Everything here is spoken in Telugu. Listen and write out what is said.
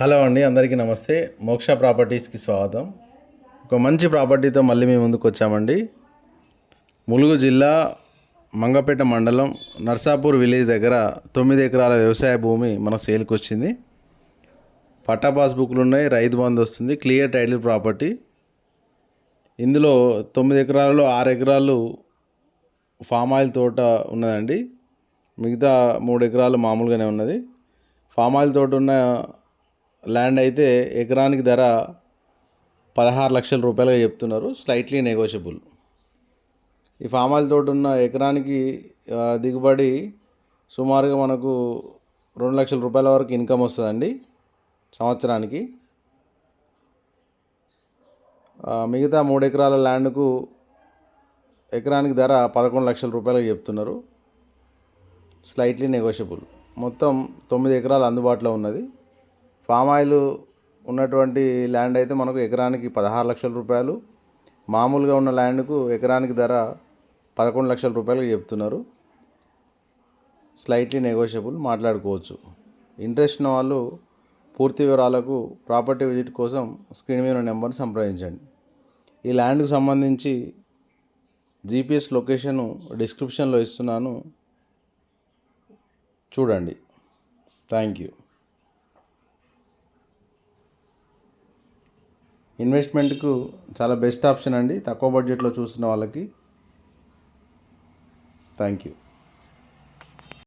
హలో అండి అందరికీ నమస్తే. మోక్ష ప్రాపర్టీస్కి స్వాగతం. ఒక మంచి ప్రాపర్టీతో మళ్ళీ మేము ముందుకు వచ్చామండి. ములుగు జిల్లా మంగపేట మండలం నర్సాపూర్ విలేజ్ దగ్గర తొమ్మిది ఎకరాల వ్యవసాయ భూమి మన సేల్కి వచ్చింది. పట్టా పాస్బుక్లు ఉన్నాయి రైతు బంద్ వస్తుంది క్లియర్ టైటిల్ ప్రాపర్టీ. ఇందులో తొమ్మిది ఎకరాలలో ఆరు ఎకరాలు ఫామ్ ఆయిల్ తోట ఉన్నదండి. మిగతా మూడు ఎకరాలు మామూలుగానే ఉన్నది. ఫామ్ ఆయిల్ తోట ఉన్న ల్యాండ్ అయితే ఎకరానికి ధర పదహారు లక్షల రూపాయలుగా చెప్తున్నారు. స్లైట్లీ నెగోషియబుల్ ఈ ఫామ్ ఆయిల్ ఉన్న ఎకరానికి దిగుబడి సుమారుగా మనకు రెండు లక్షల రూపాయల వరకు ఇన్కమ్ వస్తుందండి సంవత్సరానికి. మిగతా మూడు ఎకరాల ల్యాండ్కు ఎకరానికి ధర పదకొండు లక్షల రూపాయలకు చెప్తున్నారు. స్లైట్లీ నెగోషియబుల్ మొత్తం తొమ్మిది ఎకరాలు అందుబాటులో ఉన్నది. ఫామ్ ఆయిల్ ఉన్నటువంటి ల్యాండ్ అయితే మనకు ఎకరానికి పదహారు లక్షల రూపాయలు. మామూలుగా ఉన్న ల్యాండ్కు ఎకరానికి ధర పదకొండు లక్షల రూపాయలు చెప్తున్నారు. స్లైట్లీ నెగోషియబుల్ మాట్లాడుకోవచ్చు. ఇంట్రెస్ట్ ఉన్న వాళ్ళు పూర్తి వివరాలకు ప్రాపర్టీ విజిట్ కోసం స్క్రీన్ మీద ఉన్న నెంబర్ని సంప్రదించండి. ఈ ల్యాండ్కు సంబంధించి జీపీఎస్ లొకేషన్ డిస్క్రిప్షన్లో ఇస్తున్నాను. చూడండి. Thank you. ఇన్వెస్ట్మెంట్కు చాలా బెస్ట్ ఆప్షన్ అండి. తక్కువ బడ్జెట్లో చూస్తున్న వాళ్ళకి. Thank you